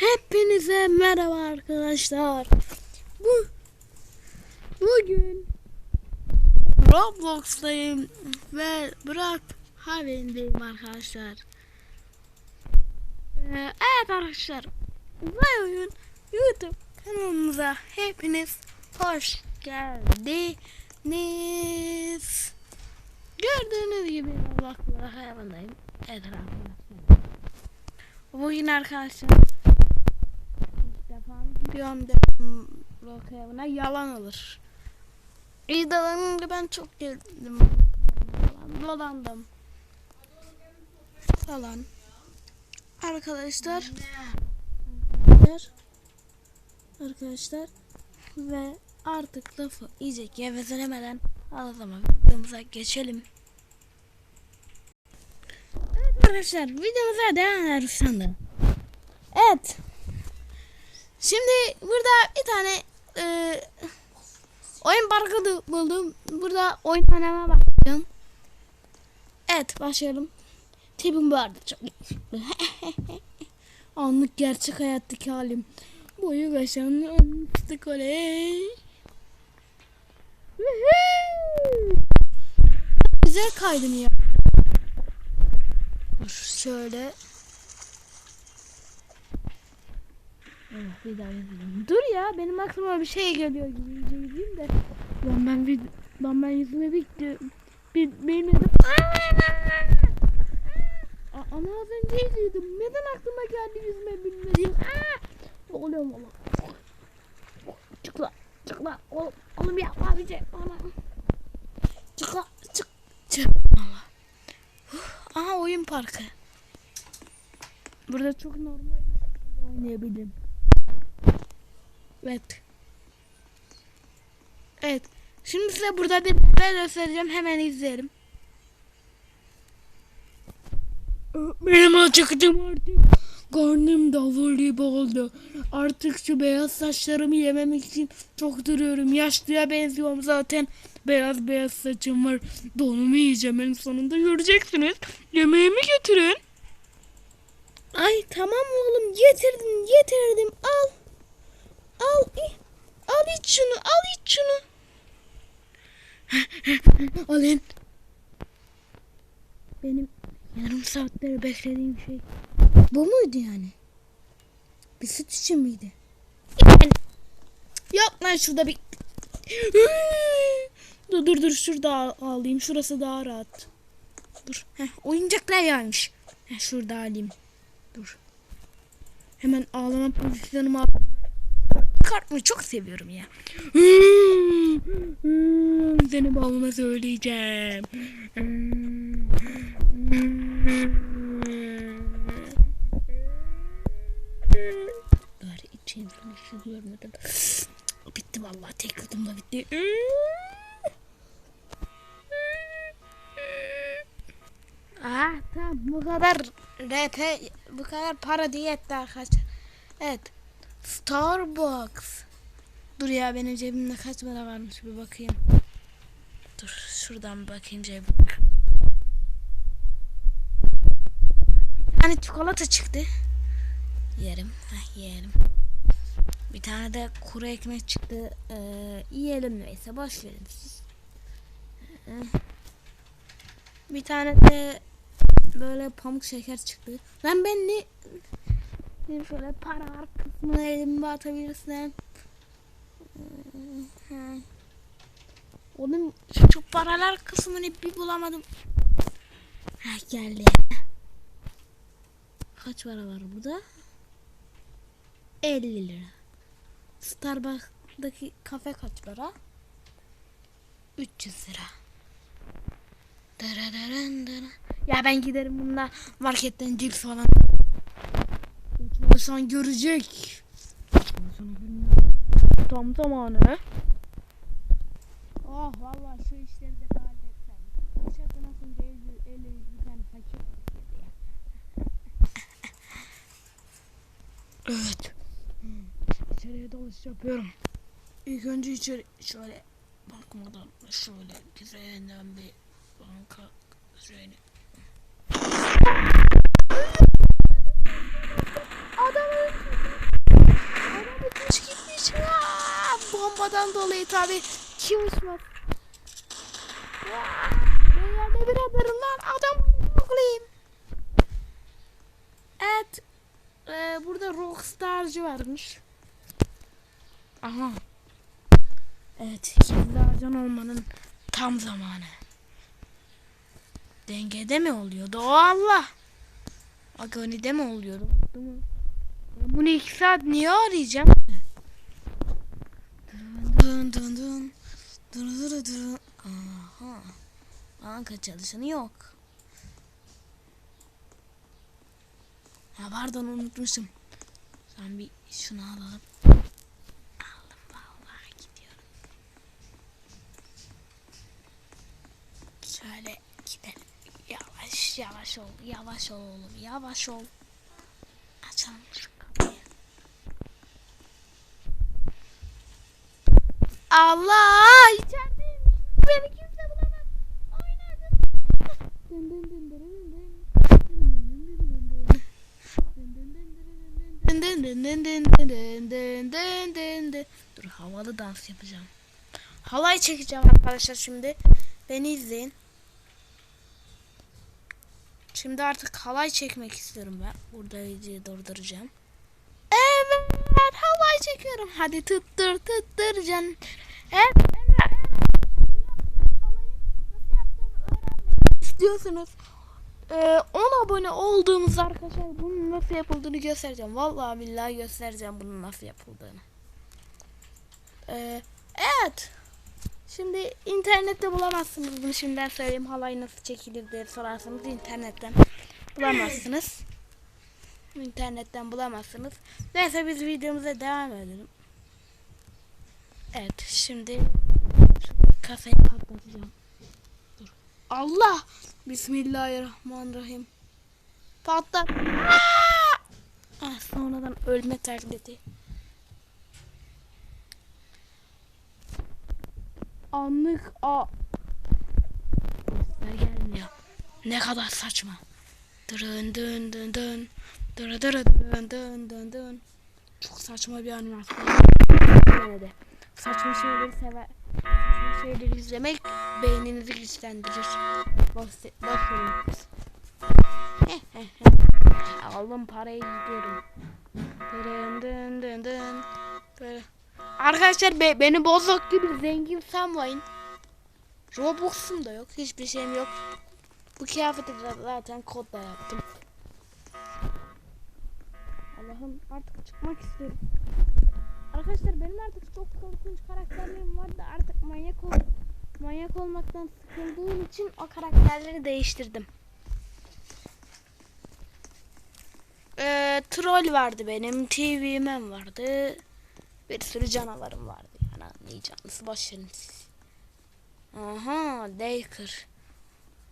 Hepinize merhaba arkadaşlar. Bu bugün Roblox'tayım ve Burak Haven'deyim arkadaşlar. Ee, evet arkadaşlar. Vay oyun YouTube kanalımıza hepiniz hoş geldiniz. Gördüğünüz gibi Roblox'ta hayvandayım. Etrafımda. Bugün arkadaşlar gidiyorum dedim Rockhaven'a yalan olur. İyi ben çok geldim. Dolandım. Falan. Arkadaşlar. Arkadaşlar. Arkadaşlar. Ve artık lafı iyice gevezelemeden zaman videomuza geçelim. Evet arkadaşlar videomuza devam ediyoruz sanırım. Evet. Şimdi burada bir tane e, oyun parkı buldum. Burada oynamaya başlayalım. Evet başlayalım. Tipim bu arada çok Anlık gerçek hayattaki halim. Boyu kaşan fıstık oley. Güzel kaydım ya. Şöyle. Bir daha yapayım. Dur ya benim aklıma bir şey geliyor gibi gideyim de. Lan ben vid lan ben yüzüme bir bir benim yüzüm. Ama az önce izliyordum. Neden aklıma geldi yüzüme bilmediğim. Aa! Oluyorum oğlum. Çık lan. Çık lan. Oğlum, oğlum yapma bir şey. Oğlum. Çık lan. Çık. Çık. Aha oyun parkı. Burada çok normal bir oynayabilirim. Evet. Evet. Şimdi size burada bir şey göstereceğim. Hemen izleyelim. Benim acıktım artık. Karnım davul gibi oldu. Artık şu beyaz saçlarımı yememek için çok duruyorum. Yaşlıya benziyorum zaten. Beyaz beyaz saçım var. Donumu yiyeceğim en sonunda göreceksiniz. Yemeğimi getirin. Ay tamam oğlum getirdim getirdim al. Al al iç şunu al iç şunu. Alın. Benim yarım saatleri beklediğim şey bu muydu yani? Bir süt için miydi? Yani. Lan şurada bir... dur dur dur şurada al- alayım. Şurası daha rahat. Dur. Heh, oyuncaklar gelmiş. Heh, şurada alayım. Dur. Hemen ağlama pozisyonumu Çıkartmayı çok seviyorum ya. Seni babama söyleyeceğim. Bari içeyim şunu şu görmeden. Bitti vallahi tek yudumda bitti. Ah tamam bu kadar RP bu kadar para diye etti arkadaşlar. Evet. Starbucks. Dur ya benim cebimde kaç para varmış bir bakayım. Dur şuradan bakayım cebime. Bir tane çikolata çıktı. Yerim. Heh, yiyelim. Bir tane de kuru ekmek çıktı. Ee, yiyelim neyse boş verin. Ee, bir tane de böyle pamuk şeker çıktı. Lan ben ne Benim şöyle para var kısmına elimi atabilirsin. Ee, Onun şu, paralar kısmını bir bulamadım. Ha geldi. Kaç para var burada? 50 lira. Starbucks'daki kafe kaç para? 300 lira. Dırırırın dırı. Ya ben giderim bununla marketten cips falan. Uçmasan görecek. Tam zamanı. Oh vallahi şu işleri de halletsen. Dışarıda nasıl el, el, bir tane fakir. Evet. İçeriye dalış yapıyorum. İlk önce içeri şöyle bakmadan şöyle güzelinden bir banka şöyle. Olduğundan dolayı tabi kim uçmaz. Ben yerde bir haberim lan adam olayım. Evet. Ee, burada Rockstar'cı varmış. Aha. Evet. Gizli olmanın tam zamanı. Dengede mi oluyordu? O Allah. Agonide mi oluyordu? Bunu iki saat niye arayacağım? Dın dın dın. Dın dın dın dın. Aha. Banka çalışanı yok. Ha pardon unutmuşum. Sen bir şunu alalım. Aldım vallahi gidiyorum. Şöyle gidelim. Yavaş yavaş ol. Yavaş ol oğlum. Yavaş ol. Açalım şu kapıyı. Allah! İçerideyim. Dur havalı dans yapacağım. Halay çekeceğim arkadaşlar şimdi. Beni izleyin. Şimdi artık halay çekmek istiyorum ben. Burada videoyu durduracağım. Evet halay çekiyorum. Hadi tuttur tuttur can. Evet. evet. Nasıl yaptığını öğrenmek istiyorsunuz e, 10 abone olduğumuz arkadaşlar bunun nasıl yapıldığını göstereceğim. Vallahi billahi göstereceğim bunun nasıl yapıldığını. E, evet. Şimdi internette bulamazsınız bunu şimdiden söyleyeyim. Halay nasıl çekilir diye sorarsanız internetten bulamazsınız. İnternetten bulamazsınız. Neyse biz videomuza devam edelim. Evet şimdi şu kasayı patlatacağım. Allah! Bismillahirrahmanirrahim. Patlat. Aa! Ah, sonradan ölme taklidi. Anlık a Sesler gelmiyor. Ne kadar saçma. Dırın dın dın dın. Dırı dırı dırın dın dın dın. Çok saçma bir animasyon. Saçma şeyleri sever. Saçma şeyleri izlemek beyninizi güçlendirir. Verin. Aldım parayı gidiyorum. Dırın dın dın dın. Dırı. Arkadaşlar be, beni bozok gibi zengin sanmayın. Robux'um da yok. Hiçbir şeyim yok. Bu kıyafeti zaten kodla yaptım. Allah'ım artık çıkmak istiyorum. Arkadaşlar benim artık çok korkunç karakterlerim var da artık manyak ol manyak olmaktan sıkıldığım için o karakterleri değiştirdim. Ee, troll vardı benim, TV Man vardı. Bir sürü canavarım vardı. Yani anlayacağınız boş verin siz. Aha, Daker.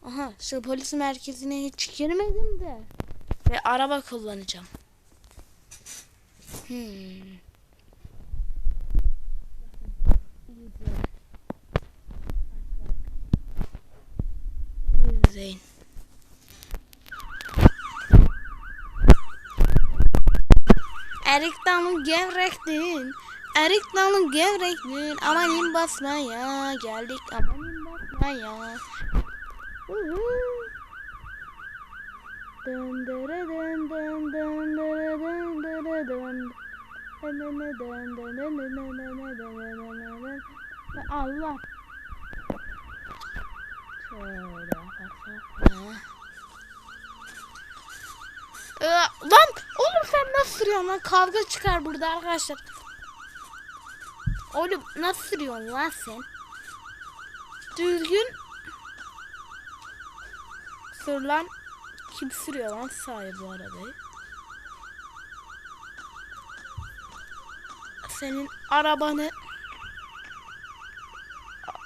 Aha, şu polis merkezine hiç girmedim de. Ve araba kullanacağım. Hmm. İzleyin. Erik dalın gevrektin. Erik dalın gevrektin. Amanin basmaya geldik. Amanin basmaya. Dın dırı dın dın dın dırı dın dırı dın. Dın dın dın Ee, lan oğlum sen nasıl sürüyorsun lan? Kavga çıkar burada arkadaşlar. Oğlum nasıl sürüyorsun lan sen? Düzgün sür lan. Kim sürüyor lan sahi bu arabayı? Senin arabanı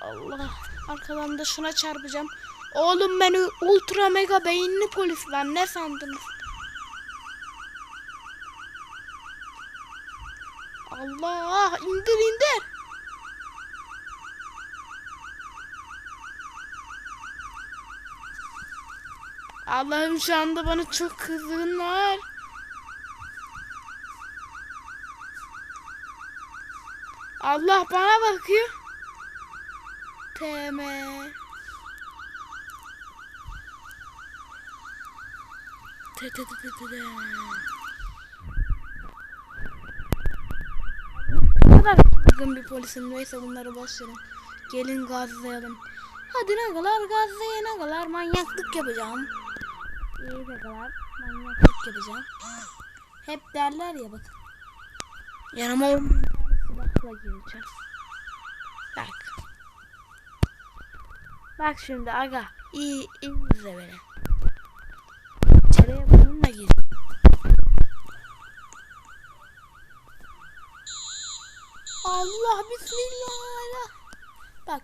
Allah arkadan da şuna çarpacağım. Oğlum beni ultra mega beyinli polis lan ne sandınız? Allah indir indir. Allah'ım şu anda bana çok kızgın var. Allah bana bakıyor. TM. Tı tı tı tı tı tı. Ne kadar kızgın bir polisim neyse bunları boş verin. Gelin gazlayalım. Hadi ne kadar gazlayana kadar manyaklık yapacağım. İyi ne kadar manyaklık yapacağım. Hep derler ya bakın. Yanıma on silahla gireceğim. Bak. Bak şimdi aga. İyi, iyi izle beni. İçeriye bununla gireceğim. Allah bismillah. Bak.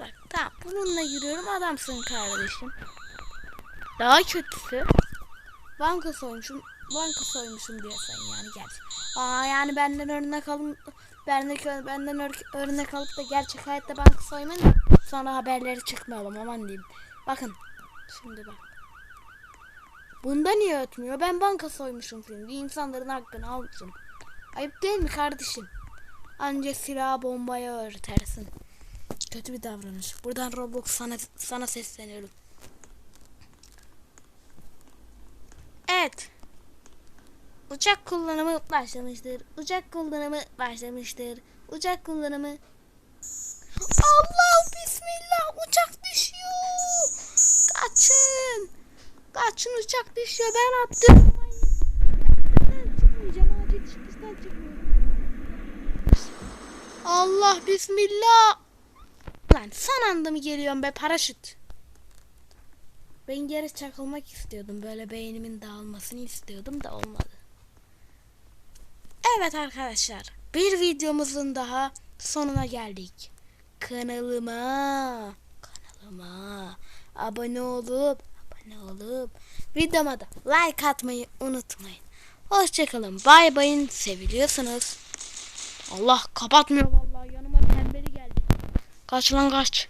Bak tamam bununla giriyorum adamsın kardeşim. Daha kötüsü banka soymuşum banka soymuşum diyorsan yani gerçek. Aa yani benden örnek alın benden, benden ör- örnek alıp da gerçek hayatta banka soymayın sonra haberleri çıkmayalım aman diyeyim. Bakın şimdi bak. Bunda niye ötmüyor? Ben banka soymuşum şimdi. İnsanların hakkını almışım. Ayıp değil mi kardeşim? Anca silah bombaya örtersin. Kötü bir davranış. Buradan Roblox sana, sana sesleniyorum. Evet. Uçak kullanımı başlamıştır. Uçak kullanımı başlamıştır. Uçak kullanımı. Allah bismillah uçak düşüyor. Kaçın. Kaçın uçak düşüyor. Ben attım. Ben çıkmayacağım. Acil çıkıştan çıkmıyorum. Allah bismillah. Lan son anda mı geliyorum be paraşüt? Ben geri çakılmak istiyordum. Böyle beynimin dağılmasını istiyordum da olmadı. Evet arkadaşlar. Bir videomuzun daha sonuna geldik. Kanalıma kanalıma abone olup abone olup videoma da like atmayı unutmayın. Hoşçakalın. Bay bayın. Seviliyorsunuz. Allah kapatmıyor vallahi yanıma pembeli geldi. Kaç lan kaç.